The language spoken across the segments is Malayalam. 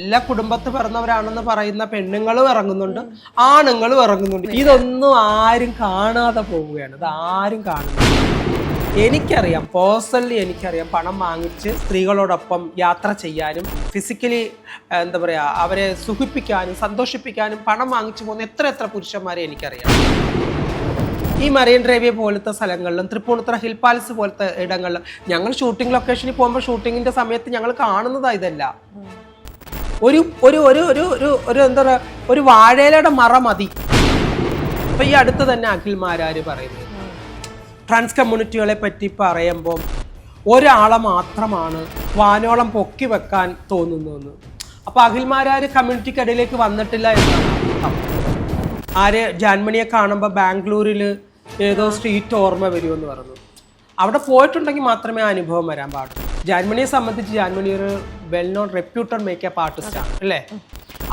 നല്ല കുടുംബത്ത് പിറന്നവരാണെന്ന് പറയുന്ന പെണ്ണുങ്ങളും ഇറങ്ങുന്നുണ്ട് ആണുങ്ങളും ഇറങ്ങുന്നുണ്ട്. ഇതൊന്നും ആരും കാണാതെ പോവുകയാണ്. ഇത് ആരും കാണുന്നില്ല. എനിക്കറിയാം പേഴ്സണലി എനിക്കറിയാം പണം വാങ്ങിച്ച് സ്ത്രീകളോടൊപ്പം യാത്ര ചെയ്യാനും ഫിസിക്കലി എന്താ പറയുക അവരെ സുഖിപ്പിക്കാനും സന്തോഷിപ്പിക്കാനും പണം വാങ്ങിച്ചു പോകുന്ന എത്ര എത്ര പുരുഷന്മാരെ എനിക്കറിയാം. ഈ മറൈൻ ഡ്രൈവേ പോലത്തെ സ്ഥലങ്ങളിലും തൃപ്പൂണിത്തുറ ഹിൽ പാലസ് പോലത്തെ ഇടങ്ങളിലും ഞങ്ങൾ ഷൂട്ടിംഗ് ലൊക്കേഷനിൽ പോകുമ്പോൾ ഷൂട്ടിങ്ങിന്റെ സമയത്ത് ഞങ്ങൾ കാണുന്നതാണ് ഇതല്ല. ഒരു ഒരു ഒരു ഒരു ഒരു ഒരു എന്താ പറയുക ഒരു വാഴയിലയുടെ മറ മതി. അപ്പം ഈ അടുത്ത് തന്നെ അഖിൽമാരാര് പറയുന്നത്. ട്രാൻസ് കമ്മ്യൂണിറ്റികളെ പറ്റി പറയുമ്പോൾ ഒരാളെ മാത്രമാണ് വാനോളം പൊക്കി വെക്കാൻ തോന്നുന്നതെന്ന്. അപ്പോൾ അഖിൽമാരാര് കമ്മ്യൂണിറ്റിക്കിടയിലേക്ക് വന്നിട്ടില്ല എന്നാണ്. ആര് ജാൻമണിയെ കാണുമ്പോൾ ബാംഗ്ലൂരിൽ ഏതോ സ്ട്രീറ്റ് ഓർമ്മ വരുമെന്ന് പറഞ്ഞു. അവിടെ പോയിട്ടുണ്ടെങ്കിൽ മാത്രമേ ആ അനുഭവം വരാൻ പാടുള്ളൂ. ജാൻമണിയെ സംബന്ധിച്ച് ജാൻമണി ഒരു വെൽ നോൺ റെപ്യൂട്ടഡ് മേക്കപ്പ് ആർട്ടിസ്റ്റാണ് അല്ലേ?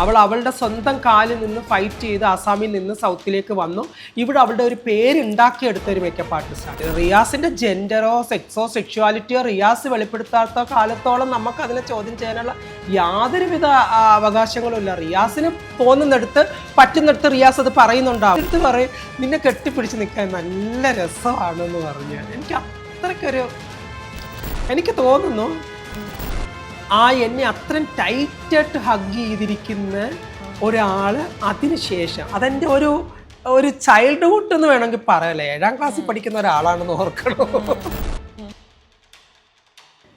അവൾ അവളുടെ സ്വന്തം കാലിൽ നിന്ന് ഫൈറ്റ് ചെയ്ത് ആസാമിൽ നിന്ന് സൗത്തിലേക്ക് വന്നു. ഇവിടെ അവളുടെ ഒരു പേരുണ്ടാക്കിയെടുത്ത ഒരു മേക്കപ്പ് ആർട്ടിസ്റ്റാണ് റിയാസിന്റെ ജെൻഡറോ സെക്സോ സെക്ഷുവാലിറ്റിയോ റിയാസ് വെളിപ്പെടുത്താത്ത കാലത്തോളം നമുക്ക് അതിനെ ചോദ്യം ചെയ്യാനുള്ള യാതൊരുവിധ അവകാശങ്ങളും ഇല്ല. റിയാസിന് തോന്നുന്നിടത്ത് പറ്റുന്നിടത്ത് റിയാസ് അത് പറയുന്നുണ്ടാവും. എടുത്ത് പറയും നിന്നെ കെട്ടിപ്പിടിച്ച് നിൽക്കാൻ നല്ല രസമാണെന്ന് പറഞ്ഞു. എനിക്ക് അത്രയ്ക്കൊരു എനിക്ക് തോന്നുന്നു ആ എന്നെ അത്രയും ടൈറ്റായിട്ട് ഹഗ് ചെയ്തിരിക്കുന്ന ഒരാൾ അതിനുശേഷം അതെന്റെ ഒരു ഒരു ചൈൽഡ്ഹുഡ് എന്ന് വേണമെങ്കിൽ പറയല്ലേ? ഏഴാം ക്ലാസ്സിൽ പഠിക്കുന്ന ഒരാളാണെന്ന് ഓർക്കണം?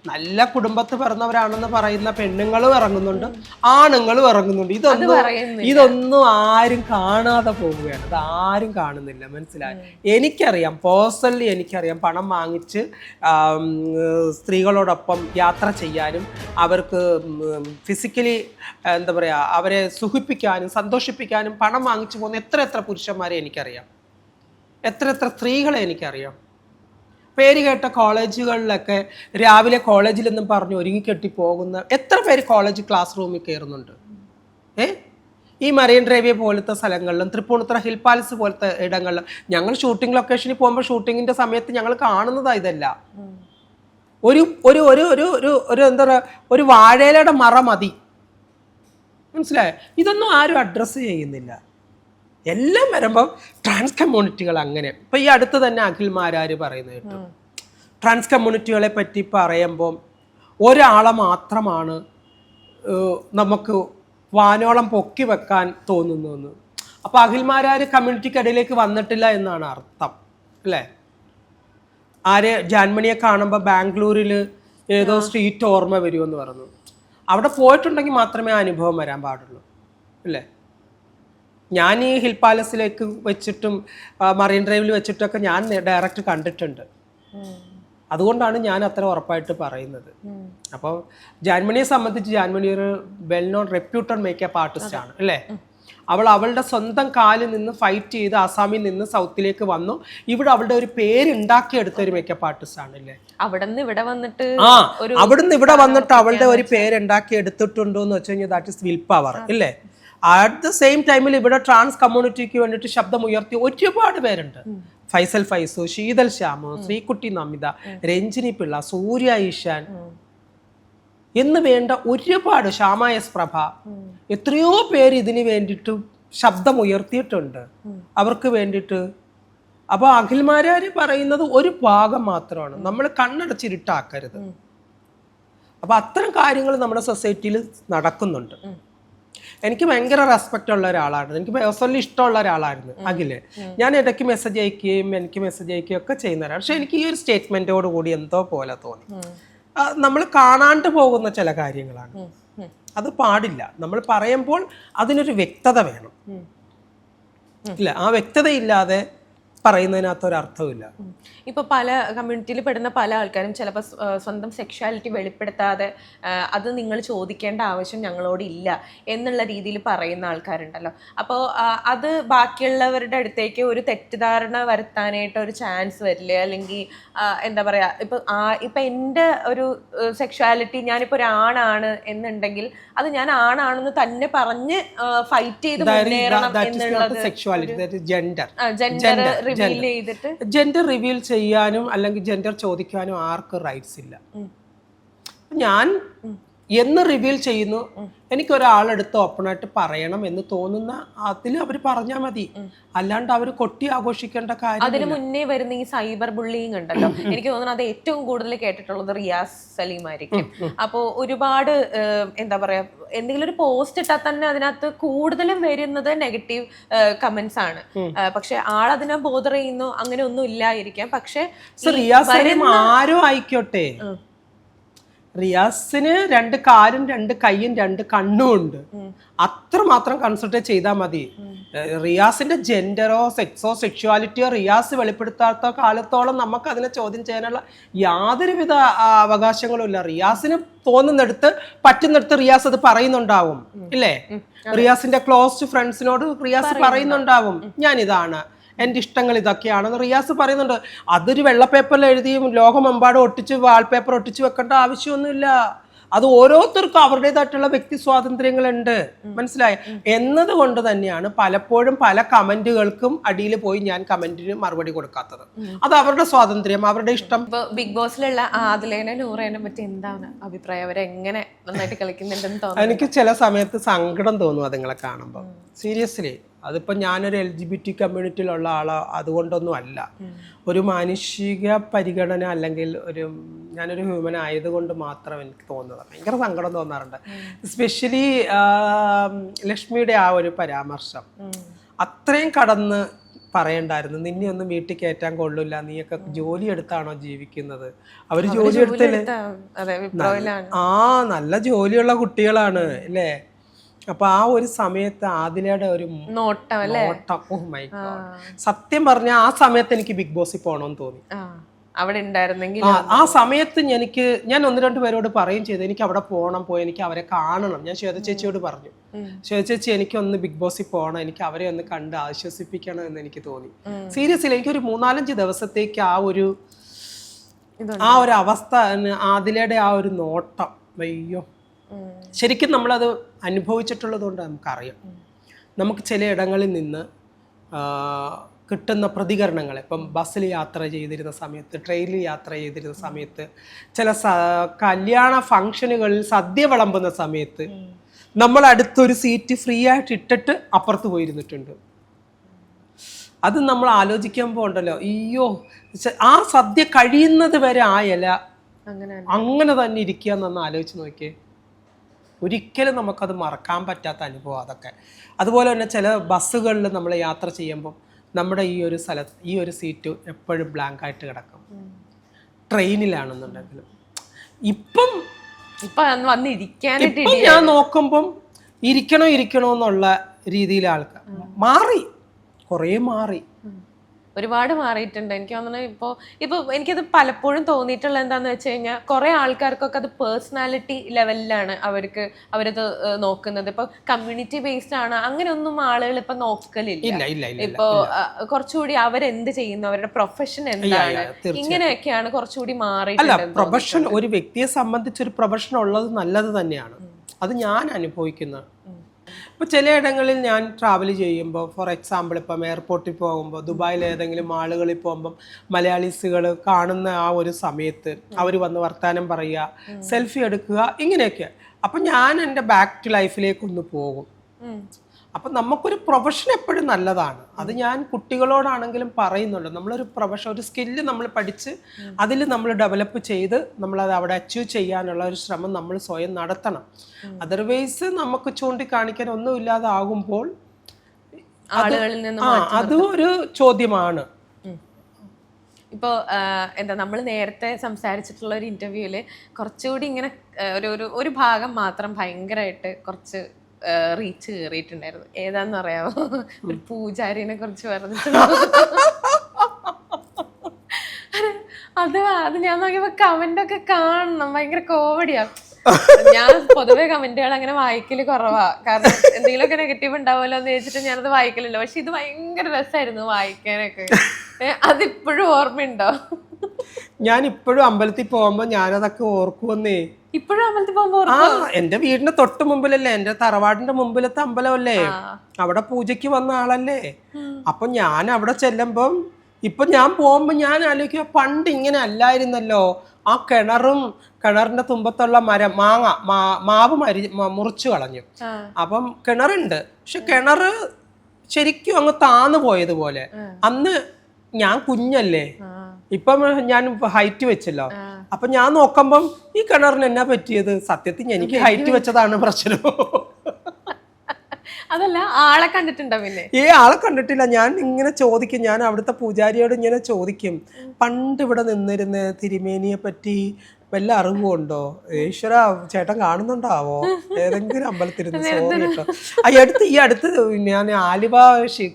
നല്ല കുടുംബത്ത് പിറന്നവരാണെന്ന് പറയുന്ന പെണ്ണുങ്ങളും ഇറങ്ങുന്നുണ്ട് ആണുങ്ങളും ഇറങ്ങുന്നുണ്ട്. ഇതൊന്നും. ഇതൊന്നും ആരും കാണാതെ പോവുകയാണ്. ഇത് ആരും കാണുന്നില്ല. മനസ്സിലായി? എനിക്കറിയാം പേഴ്സണലി എനിക്കറിയാം പണം വാങ്ങിച്ച് സ്ത്രീകളോടൊപ്പം യാത്ര ചെയ്യാനും അവർക്ക് ഫിസിക്കലി എന്താ പറയുക അവരെ സുഖിപ്പിക്കാനും സന്തോഷിപ്പിക്കാനും പണം വാങ്ങിച്ചു പോകുന്ന എത്ര എത്ര പുരുഷന്മാരെ എനിക്കറിയാം. എത്ര എത്ര സ്ത്രീകളെ എനിക്കറിയാം. പേര് കേട്ട കോളേജുകളിലൊക്കെ രാവിലെ കോളേജിലൊന്നും പറഞ്ഞ് ഒരുങ്ങിക്കെട്ടി പോകുന്ന എത്ര പേര് കോളേജ് ക്ലാസ് റൂമിൽ കയറുന്നുണ്ട്? ഏ? ഈ മറൈൻ ഡ്രൈവേ പോലത്തെ സ്ഥലങ്ങളിലും തൃപ്പൂണിത്തറ ഹിൽ പാലസ് പോലത്തെ ഇടങ്ങളിലും ഞങ്ങൾ ഷൂട്ടിംഗ് ലൊക്കേഷനിൽ പോകുമ്പോൾ ഷൂട്ടിങ്ങിന്റെ സമയത്ത് ഞങ്ങൾ കാണുന്നതാ ഇതല്ല. ഒരു ഒരു ഒരു ഒരു ഒരു ഒരു എന്താ പറയുക ഒരു വാഴയിലയുടെ മറ മതി. മനസ്സിലായോ? ഇതൊന്നും ആരും അഡ്രസ്സ് ചെയ്യുന്നില്ല. എല്ലാം വരുമ്പം ട്രാൻസ് കമ്മ്യൂണിറ്റികൾ അങ്ങനെ. ഇപ്പൊ ഈ അടുത്ത് തന്നെ അഖിൽമാരാര് പറയുന്നത് കേട്ടു? ട്രാൻസ് കമ്മ്യൂണിറ്റികളെ പറ്റി പറയുമ്പം ഒരാളെ മാത്രമാണ് നമുക്ക് വാനോളം പൊക്കി വെക്കാൻ തോന്നുന്നതെന്ന്. അപ്പൊ അഖിൽമാരാര് കമ്മ്യൂണിറ്റിക്കിടയിലേക്ക് വന്നിട്ടില്ല എന്നാണ് അർത്ഥം അല്ലേ? ആര് ജാൻമണിയെ കാണുമ്പോൾ ബാംഗ്ലൂരിൽ ഏതോ സ്ട്രീറ്റ് ഓർമ്മ വരുമെന്ന് പറഞ്ഞു. അവിടെ പോയിട്ടുണ്ടെങ്കിൽ മാത്രമേ ആ അനുഭവം വരാൻ പാടുള്ളൂ അല്ലേ? ഞാൻ ഈ ഹിൽ പാലസിലേക്ക് വെച്ചിട്ടും മറിയൻ മറൈൻ ഡ്രൈവിൽ വെച്ചിട്ടൊക്കെ ഞാൻ ഡയറക്റ്റ് കണ്ടിട്ടുണ്ട്. അതുകൊണ്ടാണ് ഞാൻ അത്ര ഉറപ്പായിട്ട് പറയുന്നത്. അപ്പോൾ ജാൻമണിയെ സംബന്ധിച്ച് ജാൻമണി ഒരു well known reputed makeup artist ആണ് അല്ലേ? അവൾ അവളുടെ സ്വന്തം കാലിൽ നിന്ന് ഫൈറ്റ് ചെയ്ത് ആസാമിൽ നിന്ന് സൗത്തിലേക്ക് വന്നു. ഇവിടെ അവളുടെ ഒരു പേരുണ്ടാക്കിയെടുത്ത ഒരു മേക്കപ്പ് ആർട്ടിസ്റ്റ് ആണ് അല്ലേ? അവിടെ നിന്ന് ഇവിടെ വന്നിട്ട് ആ അവിടുന്ന് ഇവിടെ വന്നിട്ട് അവളുടെ ഒരു പേരുണ്ടാക്കി എടുത്തിട്ടുണ്ടോ എന്ന് വെച്ച് കഴിഞ്ഞാൽ ദാറ്റ് ഇസ് വിൽ പവർ ഇല്ലേ? അറ്റ് ദ സെയിം ടൈമിൽ ഇവിടെ ട്രാൻസ് കമ്മ്യൂണിറ്റിക്ക് വേണ്ടിയിട്ട് ശബ്ദം ഉയർത്തി ഒരുപാട് പേരുണ്ട്. ഫൈസൽ ഫൈസു ശീതൽ ശ്യാമു ശ്രീകുട്ടി നമിത രഞ്ജിനി പിള്ള സൂര്യ ഈശാൻ എന്ന് വേണ്ട ഒരുപാട് ശ്യാമ എസ് പ്രഭ എത്രയോ പേര് ഇതിന് വേണ്ടിയിട്ട് ശബ്ദം ഉയർത്തിയിട്ടുണ്ട് അവർക്ക് വേണ്ടിയിട്ട്. അപ്പോൾ അഖിൽമാരാര് പറയുന്നത് ഒരു ഭാഗം മാത്രമാണ്. നമ്മൾ കണ്ണടച്ചിരുട്ടാക്കരുത്. അപ്പൊ അത്തരം കാര്യങ്ങൾ നമ്മുടെ സൊസൈറ്റിയിൽ നടക്കുന്നുണ്ട്. എനിക്ക് ഭയങ്കര റെസ്പെക്റ്റ് ഉള്ള ഒരാളാണ് എനിക്ക് പേഴ്സണലി ഇഷ്ടമുള്ള ഒരാളായിരുന്നു അഖിൽ. ഞാൻ ഇടയ്ക്ക് മെസ്സേജ് അയക്കുകയും എനിക്ക് മെസ്സേജ് അയക്കുകയും ഒക്കെ ചെയ്യുന്ന ഒരാൾ പക്ഷെ എനിക്ക് ഈ ഒരു സ്റ്റേറ്റ്മെന്റോട് കൂടി എന്തോ പോലെ തോന്നി. നമ്മൾ കാണാണ്ട് പോകുന്ന ചില കാര്യങ്ങളാണ്. അത് പാടില്ല. നമ്മൾ പറയുമ്പോൾ അതിനൊരു വ്യക്തത വേണം. ഇല്ല ആ വ്യക്തതയില്ലാതെ പറയുന്നതിനകത്ത് ഒരു ഇപ്പോൾ ഇപ്പൊ പല കമ്മ്യൂണിറ്റിയിൽ പെടുന്ന പല ആൾക്കാരും ചിലപ്പോൾ സ്വന്തം സെക്ഷുവാലിറ്റി വെളിപ്പെടുത്താതെ അത് നിങ്ങൾ ചോദിക്കേണ്ട ആവശ്യം ഞങ്ങളോട് ഇല്ല എന്നുള്ള രീതിയിൽ പറയുന്ന ആൾക്കാരുണ്ടല്ലോ. അപ്പോൾ അത് ബാക്കിയുള്ളവരുടെ അടുത്തേക്ക് ഒരു തെറ്റിദ്ധാരണ വരുത്താനായിട്ട് ഒരു ചാൻസ് വരില്ലേ? അല്ലെങ്കിൽ എന്താ പറയുക ഇപ്പൊ ആ ഇപ്പൊ എന്റെ ഒരു സെക്ഷുവാലിറ്റി ഞാനിപ്പോ ഒരു ആണാണ് എന്നുണ്ടെങ്കിൽ അത് ഞാൻ ആണാണെന്ന് തന്നെ പറഞ്ഞ് ഫൈറ്റ് ചെയ്ത് മുന്നേറണം എന്നുള്ളത് ജെൻഡർ ജെൻഡർ റിവീൽ ചെയ്തിട്ട്? ജെൻഡർ റിവീൽ ചെയ്യാനും അല്ലെങ്കിൽ ജെൻഡർ ചോദിക്കാനും ആർക്കും റൈറ്റ്സ് ഇല്ല. ഞാൻ എന്ന് റിവീൽ ചെയ്യുന്നു എനിക്ക് ഒരാളെടുത്ത് ഓപ്പണായിട്ട് പറയണം എന്ന് തോന്നുന്ന അതിൽ അവർ പറഞ്ഞാൽ മതി. അല്ലാണ്ട് അവർ കൊട്ടി ആഘോഷിക്കേണ്ട കാര്യം അതിന് മുന്നേ വരുന്ന ഈ സൈബർ ബുള്ളിങ് ഉണ്ടല്ലോ എനിക്ക് തോന്നുന്നു അത് ഏറ്റവും കൂടുതൽ കേട്ടിട്ടുള്ളത് റിയാസ് സലീം ആയിരിക്കും. അപ്പോൾ ഒരുപാട് എന്താ പറയാ എന്തെങ്കിലും ഒരു പോസ്റ്റ് ഇട്ടാൽ തന്നെ അതിനകത്ത് കൂടുതലും വരുന്നത് നെഗറ്റീവ് കമന്റ്സ് ആണ്. പക്ഷെ ആളതിനെ ബോധർ ചെയ്യുന്നു അങ്ങനെ ഒന്നും ഇല്ലായിരിക്കാം. പക്ഷെ ആരോ ആയിക്കോട്ടെ. റിയാസിന് രണ്ട് കാലും രണ്ട് കൈയും രണ്ട് കണ്ണും ഉണ്ട്. അത്രമാത്രം കൺസൾട്ട് ചെയ്താൽ മതി. റിയാസിന്റെ ജെൻഡറോ സെക്സോ സെക്ഷുവാലിറ്റിയോ റിയാസ് വെളിപ്പെടുത്താത്ത കാലത്തോളം നമുക്ക് അതിനെ ചോദ്യം ചെയ്യാനുള്ള യാതൊരുവിധ അവകാശങ്ങളും ഇല്ല. റിയാസിന് തോന്നുന്നിടത്ത് പറ്റുന്നിടത്ത് റിയാസ് അത് പറയുന്നുണ്ടാവും. ഇല്ലേ? റിയാസിന്റെ ക്ലോസ് ഫ്രണ്ട്സിനോട് റിയാസ് പറയുന്നുണ്ടാവും. ഞാനിതാണ്. എന്റെ ഇഷ്ടങ്ങൾ ഇതൊക്കെയാണെന്ന് റിയാസ് പറയുന്നുണ്ട്. അതൊരു വെള്ള പേപ്പറിൽ എഴുതിയും ലോകമെമ്പാടും ഒട്ടിച്ച് വാൾപേപ്പർ ഒട്ടിച്ച് വെക്കേണ്ട ആവശ്യമൊന്നുമില്ല. അത് ഓരോരുത്തർക്കും അവരുടേതായിട്ടുള്ള വ്യക്തി സ്വാതന്ത്ര്യങ്ങളുണ്ട്. മനസ്സിലായ? എന്നതുകൊണ്ട് തന്നെയാണ് പലപ്പോഴും പല കമന്റുകൾക്കും അടിയിൽ പോയി ഞാൻ കമന്റിന് മറുപടി കൊടുക്കാത്തത്. അത് അവരുടെ സ്വാതന്ത്ര്യം അവരുടെ ഇഷ്ടം. ബിഗ് ബോസിലുള്ള ആദിലേനെ നൂറേനെ പറ്റി എന്താണ് അഭിപ്രായം? അവരെങ്ങനെ നന്നായിട്ട് കളിക്കുന്നുണ്ടെന്ന് തോന്നുന്നു? എനിക്ക് ചില സമയത്ത് സങ്കടം തോന്നും അതുങ്ങളെ കാണുമ്പോൾ സീരിയസ്ലി. അതിപ്പോൾ ഞാനൊരു എൽ ജി ബി ടി കമ്മ്യൂണിറ്റിയിലുള്ള ആളോ അതുകൊണ്ടൊന്നും അല്ല. ഒരു മാനുഷിക പരിഗണന അല്ലെങ്കിൽ ഒരു ഞാനൊരു ഹ്യൂമൻ ആയതുകൊണ്ട് മാത്രം എനിക്ക് തോന്നുന്നത്. ഭയങ്കര സങ്കടം തോന്നാറുണ്ട്. സ്പെഷ്യലി ലക്ഷ്മിയുടെ ആ ഒരു പരാമർശം. അത്രയും കടന്ന് പറയണ്ടായിരുന്നു. നിന്നെ ഒന്നും വീട്ടിൽ കയറ്റാൻ കൊള്ളില്ല. നീയൊക്കെ ജോലി എടുത്താണോ ജീവിക്കുന്നത്? അവർ ജോലി എടുത്തില്ലേ? ആ നല്ല ജോലിയുള്ള കുട്ടികളാണ് അല്ലേ? അപ്പൊ ആ ഒരു സമയത്ത് ആദിലയുടെ ഒരു നോട്ടം അല്ലേ? നോട്ടം. ഓ മൈ ഗോഡ് സത്യം പറഞ്ഞ ആ സമയത്ത് എനിക്ക് ബിഗ് ബോസിൽ പോകണമെന്ന് തോന്നി. ആ. അവിടെ ഉണ്ടായിരുന്നെങ്കിൽ ആ സമയത്ത് എനിക്ക് ഞാൻ ഒന്ന് രണ്ട് പേരോട് പറയും ചെയ്തു എനിക്ക് അവിടെ പോകണം പോയി എനിക്ക് അവരെ കാണണം. ഞാൻ ശ്വേത ചേച്ചിയോട് പറഞ്ഞു. ശ്വേത ചേച്ചി എനിക്ക് ഒന്ന് ബിഗ് ബോസിൽ പോകണം എനിക്ക് അവരെ ഒന്ന് കണ്ട് ആശ്വസിപ്പിക്കണം എന്ന് എനിക്ക് തോന്നി. സീരിയസ്ലി എനിക്കൊരു മൂന്നാലഞ്ച് ദിവസത്തേക്ക് ആ ഒരു. ആ ഒരു അവസ്ഥ ആദിലയുടെ ആ ഒരു നോട്ടം. അയ്യോ. ശരിക്കും നമ്മളത് അനുഭവിച്ചിട്ടുള്ളത് കൊണ്ട് നമുക്കറിയാം. നമുക്ക് ചില ഇടങ്ങളിൽ നിന്ന് കിട്ടുന്ന പ്രതികരണങ്ങൾ ഇപ്പം ബസ്സിൽ യാത്ര ചെയ്തിരുന്ന സമയത്ത് ട്രെയിനിൽ യാത്ര ചെയ്തിരുന്ന സമയത്ത് ചില സ കല്യാണ ഫംഗ്ഷനുകളിൽ സദ്യ വിളമ്പുന്ന സമയത്ത് നമ്മൾ അടുത്തൊരു സീറ്റ് ഫ്രീ ആയിട്ട് ഇട്ടിട്ട് അപ്പുറത്ത് പോയിരുന്നിട്ടുണ്ട്. അത് നമ്മൾ ആലോചിക്കാൻ ഉണ്ടല്ലോ അയ്യോ ആ സദ്യ കഴിയുന്നത് വരെ ആ ഇല അങ്ങനെ അങ്ങനെ തന്നെ ഇരിക്കുക എന്നൊന്ന് ആലോചിച്ച് നോക്കിയേ. ഒരിക്കലും നമുക്കത് മറക്കാൻ പറ്റാത്ത അനുഭവം അതൊക്കെ. അതുപോലെ തന്നെ ചില ബസ്സുകളിൽ നമ്മൾ യാത്ര ചെയ്യുമ്പോൾ നമ്മുടെ ഈ ഒരു സ്ഥലത്ത് ഈ ഒരു സീറ്റ് എപ്പോഴും ബ്ലാങ്ക് ആയിട്ട് കിടക്കും. ട്രെയിനിലാണെന്നുണ്ടെങ്കിലും. ഇപ്പം ഇപ്പം വന്നിരിക്കാനായിട്ട് ഞാൻ നോക്കുമ്പം ഇരിക്കണോ ഇരിക്കണോ എന്നുള്ള രീതിയിൽ ആൾക്കാർ മാറി. കുറേ മാറി. ഒരുപാട് മാറിയിട്ടുണ്ട്. എനിക്ക് തോന്നുന്നത് ഇപ്പോ ഇപ്പൊ എനിക്കത് പലപ്പോഴും തോന്നിയിട്ടുള്ള എന്താന്ന് വെച്ച് കഴിഞ്ഞാൽ കുറെ ആൾക്കാർക്കൊക്കെ അത് പേഴ്സണാലിറ്റി ലെവലിലാണ് അവർക്ക് അവരത് നോക്കുന്നത്. ഇപ്പൊ കമ്മ്യൂണിറ്റി ബേസ്ഡ് ആണ് അങ്ങനെയൊന്നും ആളുകൾ ഇപ്പൊ നോക്കലില്ല. ഇല്ല ഇല്ല ഇല്ല ഇപ്പോ ആ, കുറച്ചുകൂടി അവരെന്ത് ചെയ്യുന്നു അവരുടെ പ്രൊഫഷൻ എന്താണ്. ഇങ്ങനെയൊക്കെയാണ് കുറച്ചുകൂടി അല്ല മാറിയിട്ടുണ്ട് പ്രൊഫഷൻ ഒരു വ്യക്തിയെ സംബന്ധിച്ച് ഒരു പ്രൊഫഷൻ ഉള്ളത് നല്ലത് തന്നെയാണ്. അത് ഞാൻ അനുഭവിക്കുന്നത് ഇപ്പൊ ചിലയിടങ്ങളിൽ ഞാൻ ട്രാവൽ ചെയ്യുമ്പോൾ ഫോർ എക്സാമ്പിൾ ഇപ്പം എയർപോർട്ടിൽ പോകുമ്പോൾ ദുബായിൽ ഏതെങ്കിലും മാളുകളിൽ പോകുമ്പം മലയാളീസുകൾ കാണുന്ന ആ ഒരു സമയത്ത് അവർ വന്ന് വർത്തമാനം പറയുക സെൽഫി എടുക്കുക ഇങ്ങനെയൊക്കെ. അപ്പം ഞാൻ എന്റെ ബാക്ക് ടു ലൈഫിലേക്ക് ഒന്ന് പോകും. അപ്പം നമുക്കൊരു പ്രൊഫഷൻ എപ്പോഴും നല്ലതാണ്. അത് ഞാൻ കുട്ടികളോടാണെങ്കിലും പറയുന്നുണ്ട്. നമ്മളൊരു പ്രൊഫഷൻ ഒരു സ്കില്ല് നമ്മൾ പഠിച്ച് അതിൽ നമ്മൾ ഡെവലപ്പ് ചെയ്ത് നമ്മളത് അവിടെ അച്ചീവ് ചെയ്യാനുള്ള ഒരു ശ്രമം നമ്മൾ സ്വയം നടത്തണം. അതർവൈസ് നമുക്ക് ചൂണ്ടിക്കാണിക്കാൻ ഒന്നും ഇല്ലാതാകുമ്പോൾ ആ അതും ഒരു ചോദ്യമാണ്. ഇപ്പോൾ എന്താ നമ്മൾ നേരത്തെ സംസാരിച്ചിട്ടുള്ള ഒരു ഇന്റർവ്യൂവിൽ കുറച്ചുകൂടി ഇങ്ങനെ ഒരു ഒരു ഭാഗം മാത്രം ഭയങ്കരമായിട്ട് കുറച്ച് റീച്ച് കയറിയിട്ടുണ്ടായിരുന്നു ഏതാന്ന് അറിയാമോ ഒരു പൂജാരിനെ കുറിച്ച് പറഞ്ഞിട്ടുണ്ട്? അത് അത് ഞാൻ നോക്കിയപ്പോ കമന്റ് ഒക്കെ കാണണം. ഭയങ്കര കോമഡിയാ ഞാൻ പൊതുവെ കമന്റുകൾ അങ്ങനെ വായിക്കൽ കുറവാ. കാരണം എന്തെങ്കിലുമൊക്കെ നെഗറ്റീവ് ഉണ്ടാവുമല്ലോ എന്ന് വെച്ചിട്ട് ഞാനത് വായിക്കലില്ല. പക്ഷെ ഇത് ഭയങ്കര രസമായിരുന്നു വായിക്കാനൊക്കെ. അതിപ്പോഴും ഓർമ്മയുണ്ടോ? ഞാൻ ഇപ്പോഴും അമ്പലത്തിൽ പോകുമ്പോൾ ഞാനതൊക്കെ ഓർക്കുവന്നേ. ഇപ്പോഴും അമ്പലത്തിൽ പോകുമ്പോ ആ എന്റെ വീടിന്റെ തൊട്ട് മുമ്പിലല്ലേ എന്റെ തറവാടിന്റെ മുമ്പിലത്തെ അമ്പലമല്ലേ? അവിടെ പൂജയ്ക്ക് വന്ന ആളല്ലേ? അപ്പൊ ഞാൻ അവിടെ ചെല്ലുമ്പം ഇപ്പൊ ഞാൻ പോകുമ്പോ ഞാൻ ആലോചിക്കുക പണ്ട് ഇങ്ങനെ അല്ലായിരുന്നല്ലോ. ആ കിണറും കിണറിന്റെ തുമ്പത്തുള്ള മരം മാങ്ങ മാ- മാവ് മരി മുറിച്ചു കളഞ്ഞു. അപ്പം കിണറുണ്ട്. പക്ഷെ കിണറ് ശരിക്കും അങ്ങ് താന്നു പോയതുപോലെ. അന്ന് ഞാൻ കുഞ്ഞല്ലേ. ഇപ്പം ഞാൻ ഹൈറ്റ് വെച്ചല്ലോ. അപ്പൊ ഞാൻ നോക്കുമ്പം ഈ കിണറിന് എന്നാ പറ്റിയത്? സത്യത്തിൽ എനിക്ക് ഹൈറ്റ് വെച്ചതാണ് പ്രശ്നം. അതല്ല ആളെ കണ്ടിട്ടുണ്ടോ പിന്നെ? ഈ ആളെ കണ്ടിട്ടില്ല. ഞാൻ ഇങ്ങനെ ചോദിക്കും. ഞാൻ അവിടുത്തെ പൂജാരിയോട് ഇങ്ങനെ ചോദിക്കും. പണ്ട് ഇവിടെ നിന്നിരുന്ന് തിരുമേനിയെ പറ്റി വല്ല അറിവുണ്ടോ ഈശ്വര ചേട്ടൻ കാണുന്നുണ്ടാവോ? ഏതെങ്കിലും അമ്പലത്തിരുന്ന് സോറി കേട്ടോ. ആ അടുത്ത് ഈ അടുത്ത് ഞാൻ ആലുവ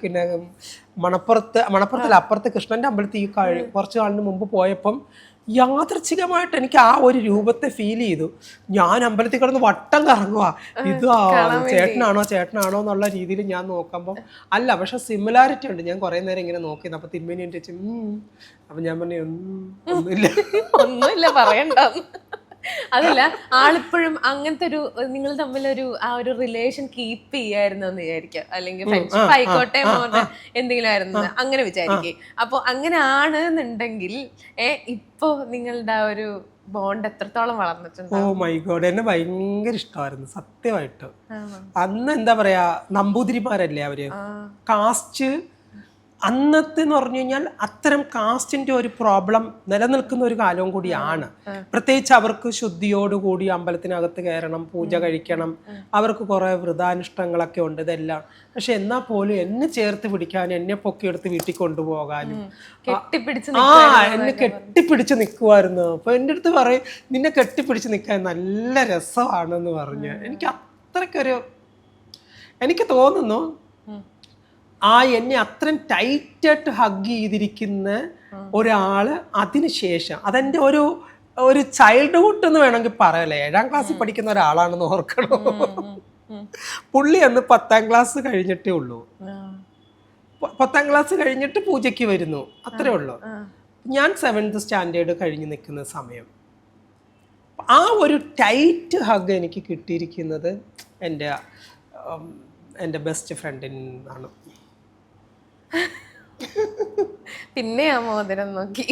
പിന്നെ മണപ്പുറത്ത് മണപ്പുറത്തല്ല അപ്പുറത്ത് കൃഷ്ണന്റെ അമ്പലത്തിൽ ഈ കഴി- കുറച്ച് നാളിന് മുമ്പ് പോയപ്പം യാദർച്ഛികമായിട്ട് എനിക്ക് ആ ഒരു രൂപത്തെ ഫീൽ ചെയ്തു. ഞാൻ അമ്പലത്തിൽ കിടന്ന് വട്ടം കറങ്ങുക ഇത് ചേട്ടനാണോ ചേട്ടനാണോ എന്നുള്ള രീതിയിൽ ഞാൻ നോക്കുമ്പോൾ അല്ല പക്ഷെ സിമിലാരിറ്റി ഉണ്ട്. ഞാൻ കുറേ നേരം ഇങ്ങനെ നോക്കി അപ്പൊ തിരുമേനി എന്റെ അപ്പൊ ഞാൻ പറഞ്ഞു ഒന്നും ഒന്നുമില്ല. ഒന്നുമില്ല പറയണ്ട. അതല്ല ആളിപ്പോഴും അങ്ങനത്തെ ഒരു നിങ്ങൾ തമ്മിൽ ഒരു ആ ഒരു റിലേഷൻ കീപ്പ് ചെയ്യായിരുന്നു എന്ന് വിചാരിക്കാം. അല്ലെങ്കിൽ ഫ്രണ്ട്ഷിപ്പ് ആയിക്കോട്ടെ എന്തെങ്കിലും ആയിരുന്നു അങ്ങനെ വിചാരിക്കേ. അപ്പൊ അങ്ങനെ ആണ് എന്നുണ്ടെങ്കിൽ ഏ ഇപ്പോ നിങ്ങളുടെ ആ ഒരു ബോണ്ട് എത്രത്തോളം വളർന്നിട്ടുണ്ട് ഓ മൈ ഗോഡ് എന്നെ ഭയങ്കര ഇഷ്ടമായിരുന്നു സത്യമായിട്ട്. അന്ന് എന്താ പറയാ നമ്പൂതിരിമാരല്ലേ അവർ? കാസ്റ്റ് അന്നത്തെ എന്ന് പറഞ്ഞു കഴിഞ്ഞാൽ അത്തരം കാസ്റ്റിന്റെ ഒരു പ്രോബ്ലം നിലനിൽക്കുന്ന ഒരു കാലവും കൂടിയാണ്. പ്രത്യേകിച്ച് അവർക്ക് ശുദ്ധിയോടുകൂടി അമ്പലത്തിനകത്ത് കയറണം പൂജ കഴിക്കണം. അവർക്ക് കുറെ വ്രതാനുഷ്ഠങ്ങളൊക്കെ ഉണ്ട് ഇതെല്ലാം. പക്ഷെ എന്നാ പോലും എന്നെ ചേർത്ത് പിടിക്കാൻ എന്നെ പൊക്കിയെടുത്ത് വീട്ടിൽ കൊണ്ടുപോകാനും ആ എന്നെ കെട്ടിപ്പിടിച്ച് നിൽക്കുമായിരുന്നു അപ്പൊ എന്റെ അടുത്ത് പറയും നിന്നെ കെട്ടിപ്പിടിച്ച് നിൽക്കാൻ നല്ല രസമാണെന്ന് പറഞ്ഞു. എനിക്ക് അത്രക്കൊരു എനിക്ക് തോന്നുന്നു. ആ എന്നെ അത്രയും ടൈറ്റായിട്ട് ഹഗ് ചെയ്തിരിക്കുന്ന ഒരാൾ അതിനുശേഷം അതെന്റെ ഒരു ഒരു ചൈൽഡ്ഹുഡ് എന്ന് വേണമെങ്കിൽ പറയല്ലേ? ഏഴാം ക്ലാസ്സിൽ പഠിക്കുന്ന ഒരാളാണെന്ന് ഓർക്കണം. പുള്ളി അന്ന് പത്താം ക്ലാസ് കഴിഞ്ഞിട്ടേ ഉള്ളൂ. പത്താം ക്ലാസ് കഴിഞ്ഞിട്ട് പൂജയ്ക്ക് വരുന്നു. അത്രേ ഉള്ളൂ. ഞാൻ സെവൻത് സ്റ്റാൻഡേർഡ് കഴിഞ്ഞ് നിൽക്കുന്ന സമയം. ആ ഒരു ടൈറ്റ് ഹഗ് എനിക്ക് കിട്ടിയിരിക്കുന്നത് എന്റെ എന്റെ ബെസ്റ്റ് ഫ്രണ്ടിൽ നിന്നാണ്. പിന്നെ ആ മോതിരം നോക്കി.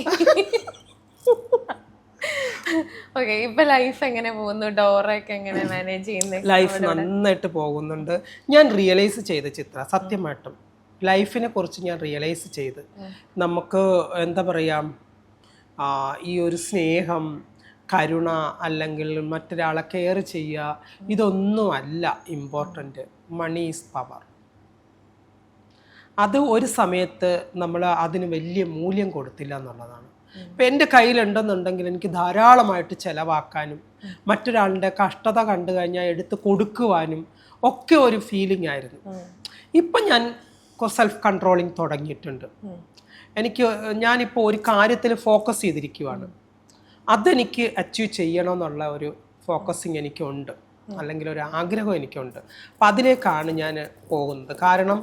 ഓക്കെ ഇപ്പൊ ലൈഫ് എങ്ങനെ പോകുന്നു? ഡോറൊക്കെ എങ്ങനെ മാനേജ് ചെയ്യുന്നു? ലൈഫ് നന്നായിട്ട് പോകുന്നുണ്ട്. ഞാൻ റിയലൈസ് ചെയ്ത ചിത്ര സത്യമായിട്ടും. ലൈഫിനെ കുറിച്ച് ഞാൻ റിയലൈസ് ചെയ്ത്. നമുക്ക് എന്താ പറയുക ഈ ഒരു സ്നേഹം കരുണ അല്ലെങ്കിൽ മറ്റൊരാളെ കെയർ ചെയ്യുക ഇതൊന്നുമല്ല ഇമ്പോർട്ടന്റ് മണി ഈസ് പവർ അത് ഒരു സമയത്ത് നമ്മൾ അതിന് വലിയ മൂല്യം കൊടുത്തില്ല എന്നുള്ളതാണ്. ഇപ്പം എന്റെ കയ്യിലുണ്ടെന്നുണ്ടെങ്കിൽ എനിക്ക് ധാരാളമായിട്ട് ചിലവാക്കാനും മറ്റൊരാളുടെ കഷ്ടത കണ്ടു കഴിഞ്ഞാൽ എടുത്ത് കൊടുക്കുവാനും ഒക്കെ ഒരു ഫീലിംഗ് ആയിരുന്നു. ഇപ്പം ഞാൻ സെൽഫ് കൺട്രോളിങ് തുടങ്ങിയിട്ടുണ്ട്. എനിക്ക് ഞാനിപ്പോൾ ഒരു കാര്യത്തിൽ ഫോക്കസ് ചെയ്തിരിക്കുവാണ്. അതെനിക്ക് അച്ചീവ് ചെയ്യണമെന്നുള്ള ഒരു ഫോക്കസിങ് എനിക്കുണ്ട്. അല്ലെങ്കിൽ ഒരു ആഗ്രഹം എനിക്കുണ്ട്. അപ്പം അതിലേക്കാണ് ഞാൻ പോകുന്നത്. കാരണം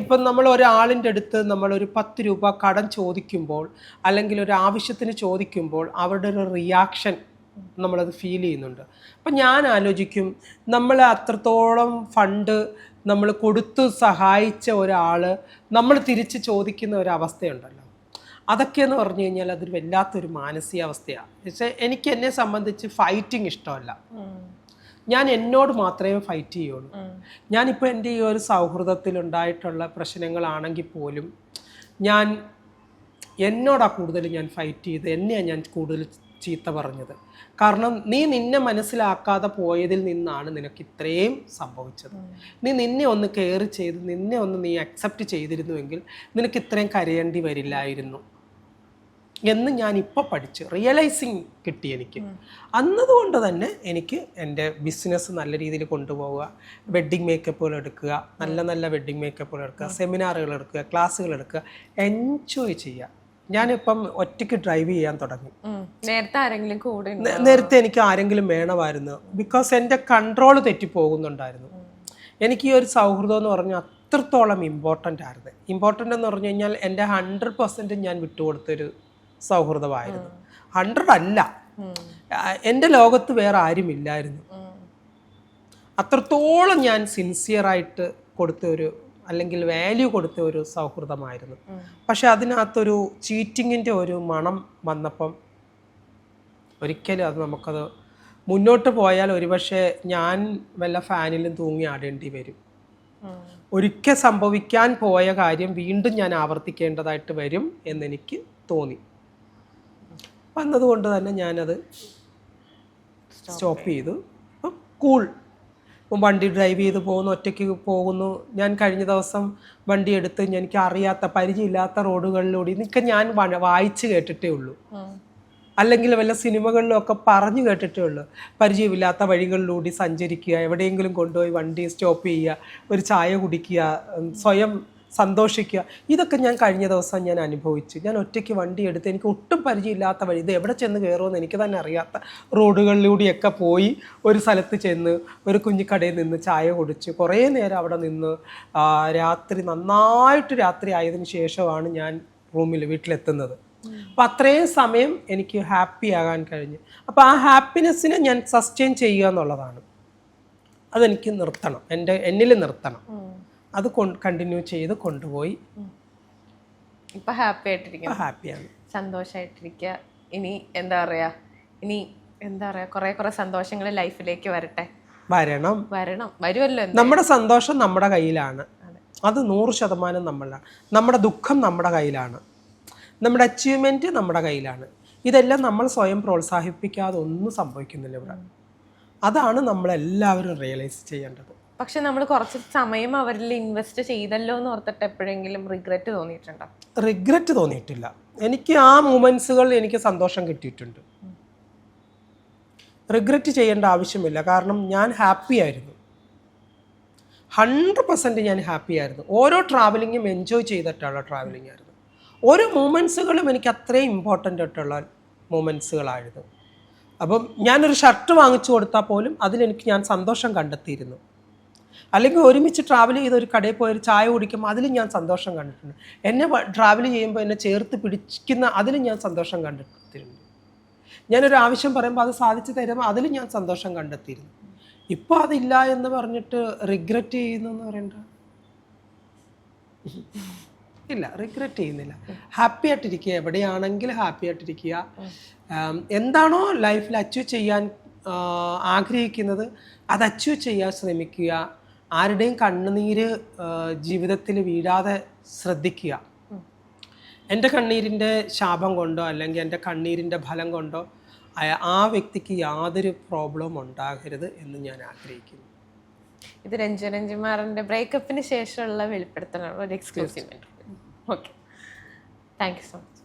ഇപ്പം നമ്മൾ ഒരാളിന്റെ അടുത്ത് നമ്മളൊരു പത്ത് രൂപ കടം ചോദിക്കുമ്പോൾ അല്ലെങ്കിൽ ഒരു ആവശ്യത്തിന് ചോദിക്കുമ്പോൾ അവരുടെ ഒരു റിയാക്ഷൻ നമ്മളത് ഫീൽ ചെയ്യുന്നുണ്ട്. അപ്പം ഞാൻ ആലോചിക്കും നമ്മൾ അത്രത്തോളം ഫണ്ട് നമ്മൾ കൊടുത്ത് സഹായിച്ച ഒരാൾ നമ്മൾ തിരിച്ച് ചോദിക്കുന്ന ഒരു അവസ്ഥയുണ്ടല്ലോ അതൊക്കെ എന്ന് പറഞ്ഞു കഴിഞ്ഞാൽ അതൊരു വല്ലാത്തൊരു മാനസികാവസ്ഥയാണ് പക്ഷേ എനിക്ക് എന്നെ സംബന്ധിച്ച് ഫൈറ്റിംഗ് ഇഷ്ടമല്ല. ഞാൻ എന്നോട് മാത്രമേ ഫൈറ്റ് ചെയ്യുള്ളൂ. ഞാനിപ്പോൾ എന്റെ ഈ ഒരു സൗഹൃദത്തിൽ ഉണ്ടായിട്ടുള്ള പ്രശ്നങ്ങളാണെങ്കിൽ പോലും ഞാൻ എന്നോടാ കൂടുതൽ ഞാൻ ഫൈറ്റ് ചെയ്ത് എന്നെയാണ് ഞാൻ കൂടുതൽ ചീത്ത പറഞ്ഞത്. കാരണം നീ നിന്നെ മനസ്സിലാക്കാതെ പോയതിൽ നിന്നാണ് നിനക്ക് ഇത്രയും സംഭവിച്ചത്. നീ നിന്നെ ഒന്ന് കെയർ ചെയ്ത് നിന്നെ ഒന്ന് നീ അക്സെപ്റ്റ് ചെയ്തിരുന്നുവെങ്കിൽ നിനക്ക് ഇത്രയും കരയേണ്ടി വരില്ലായിരുന്നു. എന്ന് ഞാൻ ഇപ്പോൾ പഠിച്ച് റിയലൈസിങ് കിട്ടി എനിക്ക്. അന്നതുകൊണ്ട് തന്നെ എനിക്ക് എന്റെ ബിസിനസ് നല്ല രീതിയിൽ കൊണ്ടുപോവുക വെഡ്ഡിങ് മേക്കപ്പുകൾ എടുക്കുക നല്ല നല്ല വെഡ്ഡിങ് മേക്കപ്പുകൾ എടുക്കുക സെമിനാറുകൾ എടുക്കുക ക്ലാസ്സുകൾ എടുക്കുക എൻജോയ് ചെയ്യുക. ഞാനിപ്പം ഒറ്റയ്ക്ക് ഡ്രൈവ് ചെയ്യാൻ തുടങ്ങി. നേരത്തെ ആരെങ്കിലും കൂടെ നേരത്തെ എനിക്ക് ആരെങ്കിലും വേണമായിരുന്നു. ബിക്കോസ് എന്റെ കൺട്രോൾ തെറ്റിപ്പോകുന്നുണ്ടായിരുന്നു. എനിക്ക് ഈ ഒരു സൗഹൃദം എന്ന് പറഞ്ഞാൽ അത്രത്തോളം ഇമ്പോർട്ടന്റ് ആയിരുന്നു. ഇമ്പോർട്ടന്റ് എന്ന് പറഞ്ഞു കഴിഞ്ഞാൽ എന്റെ ഹൺഡ്രഡ് പെർസെന്റ് ഞാൻ വിട്ടുകൊടുത്തൊരു സൗഹൃദമായിരുന്നു. ഹൺഡ്രഡ് അല്ല. എന്റെ ലോകത്ത് വേറെ ആരുമില്ലായിരുന്നു. അത്രത്തോളം ഞാൻ സിൻസിയറായിട്ട് കൊടുത്ത ഒരു അല്ലെങ്കിൽ വാല്യൂ കൊടുത്ത ഒരു സൗഹൃദമായിരുന്നു. പക്ഷെ അതിനകത്തൊരു ചീറ്റിങ്ങിന്റെ ഒരു മണം വന്നപ്പം ഒരിക്കലും അത് നമുക്കത് മുന്നോട്ട് പോയാൽ ഒരുപക്ഷെ ഞാൻ വല്ല ഫാനിലും തൂങ്ങി ആടേണ്ടി വരും. ഒരിക്കൽ സംഭവിക്കാൻ പോയ കാര്യം വീണ്ടും ഞാൻ ആവർത്തിക്കേണ്ടതായിട്ട് വരും എന്നെനിക്ക് തോന്നി. വന്നതുകൊണ്ട് തന്നെ ഞാനത് സ്റ്റോപ്പ് ചെയ്തു. അപ്പം കൂൾ. ഇപ്പം വണ്ടി ഡ്രൈവ് ചെയ്ത് പോകുന്നു ഒറ്റയ്ക്ക് പോകുന്നു. ഞാൻ കഴിഞ്ഞ ദിവസം വണ്ടി എടുത്ത് എനിക്ക് അറിയാത്ത പരിചയമില്ലാത്ത റോഡുകളിലൂടെ ഇതൊക്കെ ഞാൻ വായിച്ചു വായിച്ച് കേട്ടിട്ടേ ഉള്ളൂ. അല്ലെങ്കിൽ വല്ല സിനിമകളിലും ഒക്കെ പറഞ്ഞു കേട്ടിട്ടേ ഉള്ളൂ. പരിചയമില്ലാത്ത വഴികളിലൂടെ സഞ്ചരിക്കുക എവിടെയെങ്കിലും കൊണ്ടുപോയി വണ്ടി സ്റ്റോപ്പ് ചെയ്യുക ഒരു ചായ കുടിക്കുക സ്വയം സന്തോഷിക്കുക. ഇതൊക്കെ ഞാൻ കഴിഞ്ഞ ദിവസം ഞാൻ അനുഭവിച്ചു. ഞാൻ ഒറ്റയ്ക്ക് വണ്ടി എടുത്ത് എനിക്ക് ഒട്ടും പരിചയമില്ലാത്ത വഴി ഇത് എവിടെ ചെന്ന് കയറുമെന്ന് എനിക്ക് തന്നെ അറിയാത്ത റോഡുകളിലൂടെയൊക്കെ പോയി ഒരു സ്ഥലത്ത് ചെന്ന് ഒരു കുഞ്ഞിക്കടയിൽ നിന്ന് ചായ കുടിച്ച് കുറേ നേരം അവിടെ നിന്ന് രാത്രി നന്നായിട്ട് രാത്രി ആയതിന് ശേഷമാണ് ഞാൻ റൂമിൽ വീട്ടിലെത്തുന്നത്. അപ്പം അത്രയും സമയം എനിക്ക് ഹാപ്പി ആകാൻ കഴിഞ്ഞു. അപ്പോൾ ആ ഹാപ്പിനെസ്സിനെ ഞാൻ സസ്റ്റെയിൻ ചെയ്യുക എന്നുള്ളതാണ്. അതെനിക്ക് നിർത്തണം. എന്റെ എന്നിൽ നിർത്തണം. അത് കണ്ടിന്യൂ ചെയ്ത് കൊണ്ടുപോയി. ഇപ്പൊ ഹാപ്പി ആയിട്ടിരിക്കുന്നു. ഹാപ്പിയാണ് സന്തോഷമായിട്ടിരിക്കുക ഇനി എന്താ പറയാ? ഇനി എന്താ പറയാ? കുറെ കുറെ സന്തോഷങ്ങൾ ലൈഫിലേക്ക് വരട്ടെ. വരണം. വരണം. വരുമല്ലോ നമ്മുടെ സന്തോഷം നമ്മുടെ കയ്യിലാണ്. അത്. നൂറ് ശതമാനം നമ്മളാണ് നമ്മുടെ ദുഃഖം നമ്മുടെ കയ്യിലാണ്. നമ്മുടെ അച്ചീവ്മെന്റ് നമ്മുടെ കയ്യിലാണ്. ഇതെല്ലാം നമ്മൾ സ്വയം പ്രോത്സാഹിപ്പിക്കാതെ ഒന്നും സംഭവിക്കുന്നില്ല ഇവിടെ. അതാണ് നമ്മളെല്ലാവരും റിയലൈസ് ചെയ്യേണ്ടത്. പക്ഷെ നമ്മൾ കുറച്ച് സമയം അവരിൽ ഇൻവെസ്റ്റ് ചെയ്തല്ലോ എന്ന് ഓർത്തിട്ട് എപ്പോഴെങ്കിലും റിഗ്രറ്റ് തോന്നിയിട്ടുണ്ടോ? റിഗ്രറ്റ് തോന്നിയിട്ടില്ല. എനിക്ക് ആ മൂമെന്റ്സുകൾ എനിക്ക് സന്തോഷം കിട്ടിയിട്ടുണ്ട്. റിഗ്രറ്റ് ചെയ്യേണ്ട ആവശ്യമില്ല. കാരണം ഞാൻ ഹാപ്പി ആയിരുന്നു. ഹൺഡ്രഡ് പെർസെന്റ് ഞാൻ ഹാപ്പി ആയിരുന്നു. ഓരോ ട്രാവലിങ്ങും എൻജോയ് ചെയ്തിട്ടുള്ള ട്രാവലിംഗ് ആയിരുന്നു. ഓരോ മൂമെൻസുകളും എനിക്ക് അത്രയും ഇമ്പോർട്ടന്റ് ആയിട്ടുള്ള മൂമെൻസുകളായിരുന്നു അപ്പം ഞാനൊരു ഷർട്ട് വാങ്ങിച്ചു കൊടുത്താൽ പോലും അതിലെനിക്ക് ഞാൻ സന്തോഷം കണ്ടെത്തിയിരുന്നു. അല്ലെങ്കിൽ ഒരുമിച്ച് ട്രാവൽ ചെയ്ത് ഒരു കടയിൽ പോയി ഒരു ചായ കുടിക്കുമ്പോൾ അതിലും ഞാൻ സന്തോഷം കണ്ടിട്ടുണ്ട്. എന്നെ ട്രാവൽ ചെയ്യുമ്പോൾ എന്നെ ചേർത്ത് പിടിക്കുന്ന അതിലും ഞാൻ സന്തോഷം കണ്ടെത്തിയിട്ടുണ്ട്. ഞാനൊരു ആവശ്യം പറയുമ്പോൾ അത് സാധിച്ചു തരുമ്പോൾ അതിലും ഞാൻ സന്തോഷം കണ്ടെത്തിയിരുന്നു. ഇപ്പോൾ അതില്ല എന്ന് പറഞ്ഞിട്ട് റിഗ്രറ്റ് ചെയ്യുന്നു എന്ന് പറയണ്ട. ഇല്ല റിഗ്രറ്റ് ചെയ്യുന്നില്ല. ഹാപ്പി ആയിട്ടിരിക്കുക എവിടെയാണെങ്കിലും ഹാപ്പി ആയിട്ടിരിക്കുക. എന്താണോ ലൈഫിൽ അച്ചീവ് ചെയ്യാൻ ആഗ്രഹിക്കുന്നത് അത് അച്ചീവ് ചെയ്യാൻ ശ്രമിക്കുക. ആരുടെയും കണ്ണുനീര് ജീവിതത്തിൽ വീഴാതെ ശ്രദ്ധിക്കുക. എന്റെ കണ്ണീരിന്റെ ശാപം കൊണ്ടോ അല്ലെങ്കിൽ എന്റെ കണ്ണീരിന്റെ ഫലം കൊണ്ടോ ആ വ്യക്തിക്ക് യാതൊരു പ്രോബ്ലവും ഉണ്ടാകരുത് എന്ന് ഞാൻ ആഗ്രഹിക്കുന്നു. ഇത് രഞ്ജു രഞ്ജുമാറിന്റെ ബ്രേക്കപ്പിന് ശേഷമുള്ള വെളിപ്പെടുത്തലാണ്. ഒരു exclusive okay thank you so much